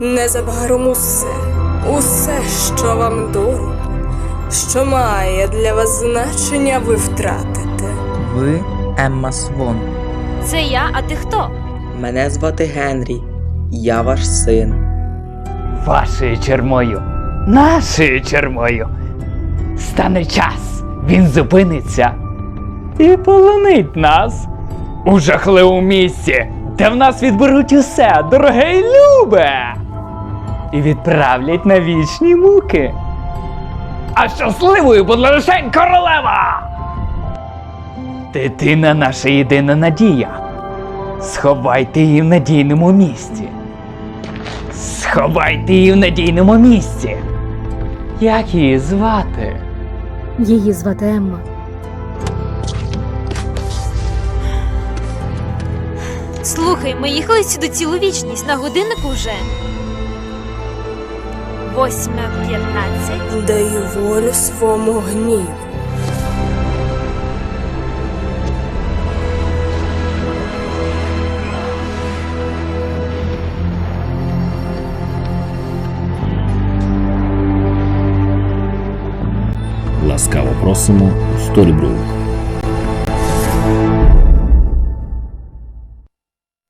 Незабаром усе, усе, що вам дорого, що має для вас значення, ви втратите. Ви Емма Свон. Це я, а ти хто? Мене звати Генрі. Я ваш син. Вашою чермою, нашою чермою. Стане час, він зупиниться і полонить нас у жахливому місці, де в нас відберуть усе, дороге і любе, і відправлять на вічні муки. А щасливою буде лишень королева! Дитина наша єдина надія. Сховайте її в надійному місці. Сховайте її в надійному місці. Як її звати? Її звати Емма. Слухай, ми їхали сюди цілу вічність, на годиннику вже. Восьма п'ятнадцять. Даю волю свому гніву. Ласкаво просимо у Сторібрук.